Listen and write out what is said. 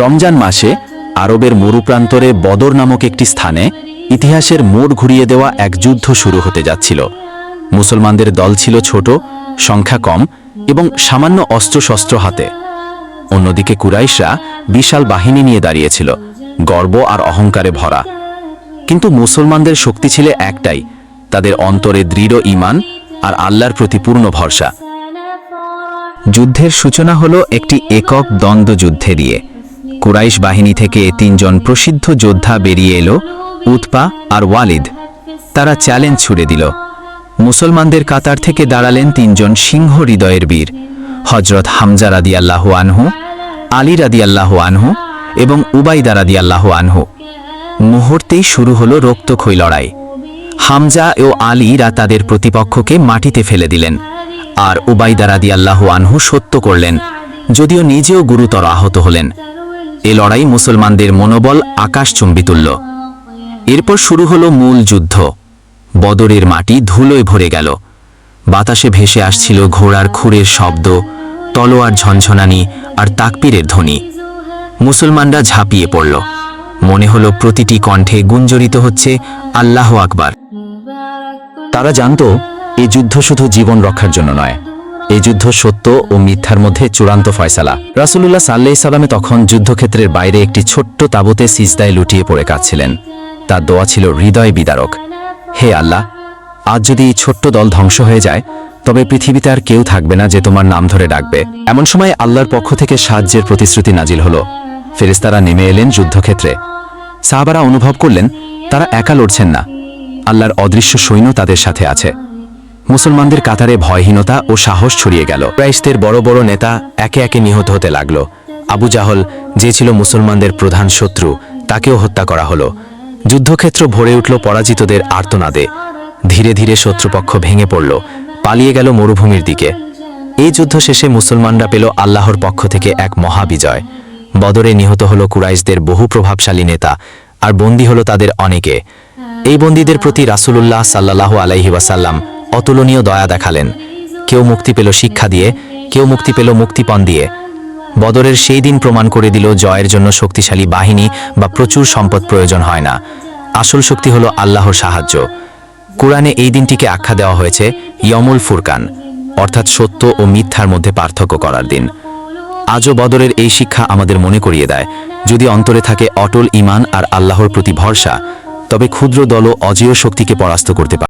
রমজান মাসে আরবের মরুপ্রান্তরে বদর নামক একটি স্থানে ইতিহাসের মোড় ঘুরিয়ে দেওয়া এক যুদ্ধ শুরু হতে যাচ্ছিল। মুসলমানদের দল ছিল ছোট, সংখ্যা কম এবং সামান্য অস্ত্রশস্ত্র হাতে। অন্যদিকে কুরাইশরা বিশাল বাহিনী নিয়ে দাঁড়িয়েছিল, গর্ব আর অহংকারে ভরা। কিন্তু মুসলমানদের শক্তি ছিল একটাই, তাদের অন্তরে দৃঢ় ঈমান আর আল্লাহর প্রতি পূর্ণ ভরসা। যুদ্ধের সূচনা হলো একটি একক দ্বন্দ্ব যুদ্ধে দিয়ে। কুরাইশ বাহিনী থেকে তিনজন প্রসিদ্ধ যোদ্ধা বেরিয়ে এলো উৎপা আর ওয়ালিদ। তারা চ্যালেঞ্জ ছুড়ে দিল। মুসলমানদের কাতার থেকে দাঁড়ালেন তিনজন সিংহ হৃদয়ের বীর হজরত হামজা রাদিয়াল্লাহু আনহু, আলী রাদিয়াল্লাহু আনহু এবং উবাইদা রাদিয়াল্লাহু আনহু। মুহূর্তেই শুরু হলো রক্তক্ষয়ী লড়াই। হামজা ও আলীরা তাদের প্রতিপক্ষকে মাটিতে ফেলে দিলেন আর উবাইদা রাদিয়াল্লাহু আনহু সত্য করলেন, যদিও নিজেও গুরুতর আহত হলেন। এ লড়াই মুসলমানদের মনোবল আকাশচুম্বী তুলল এরপর শুরু হলো মূল যুদ্ধ। বদরের মাটি ধুলোয় ভরে গেল। বাতাসে ভেসে আসছিল ঘোড়ার খুরের শব্দ, তলোয়ার ঝনঝনানি আর তাকপীরের ধ্বনি। মুসলমানরা ঝাঁপিয়ে পড়ল। মনে হলো প্রতিটি কণ্ঠে গুঞ্জরিত হচ্ছে আল্লাহ আকবার। তারা জানত, এ যুদ্ধ শুধু জীবন রক্ষার জন্য নয় এই যুদ্ধ সত্য ও মিথ্যার মধ্যে চূড়ান্ত ফয়সালা। রাসুলুল্লাহ সাল্লাহ সাল্লামে তখন যুদ্ধক্ষেত্রের বাইরে একটি ছোট্ট তাবুতে সিজদায় লুটিয়ে পড়ে কাঁদছিলেন। তার দোয়া ছিল হৃদয় বিদারক। হে আল্লাহ, আজ যদি এই ছোট্ট দল ধ্বংস হয়ে যায়, তবে পৃথিবীতে আর কেউ থাকবে না যে তোমার নাম ধরে ডাকবে। এমন সময় আল্লাহর পক্ষ থেকে সাহায্যের প্রতিশ্রুতি নাজিল হলো। ফেরেস্তারা নেমে এলেন যুদ্ধক্ষেত্রে। সাহাবারা অনুভব করলেন, তারা একা লড়ছেন না। আল্লাহর অদৃশ্য সৈন্য তাদের সাথে আছে। মুসলমানদের কাতারে ভয়হীনতা ও সাহস ছড়িয়ে গেল। ক্রাইস্তের বড় বড় নেতা একে একে নিহত হতে লাগল। আবু জাহল, যে ছিল মুসলমানদের প্রধান শত্রু, তাকেও হত্যা করা হলো। যুদ্ধক্ষেত্র ভরে উঠল পরাজিতদের আর্তনাদে। ধীরে ধীরে শত্রুপক্ষ ভেঙে পড়ল, পালিয়ে গেল মরুভূমির দিকে। এই যুদ্ধ শেষে মুসলমানরা পেল আল্লাহর পক্ষ থেকে এক মহাবিজয়। বদরে নিহত হল কুরাইশদের বহু প্রভাবশালী নেতা, আর বন্দী হল তাদের অনেকে। এই বন্দীদের প্রতি রাসূলুল্লাহ সাল্লাহ আলাইহি ওয়াসাল্লাম অতুলনীয় দয়া দেখালেন। কেউ মুক্তি পেল শিক্ষা দিয়ে, কেউ মুক্তি পেল মুক্তিপণ দিয়ে। বদরের সেই দিন প্রমাণ করে দিল জয়ের জন্য শক্তিশালী বাহিনী বা প্রচুর সম্পদ প্রয়োজন হয় না। আসল শক্তি হলো আল্লাহর সাহায্য। কোরআনে এই দিনটিকে আখ্যা দেওয়া হয়েছে ইয়মুল ফুরকান, অর্থাৎ সত্য ও মিথ্যার মধ্যে পার্থক্য করার দিন। আজও বদরের এই শিক্ষা আমাদের মনে করিয়ে দেয়। যদি অন্তরে থাকে অটল ইমান আর আল্লাহর প্রতি ভরসা, তবে ক্ষুদ্র দলও অজেয় শক্তিকে পরাস্ত করতে পারে।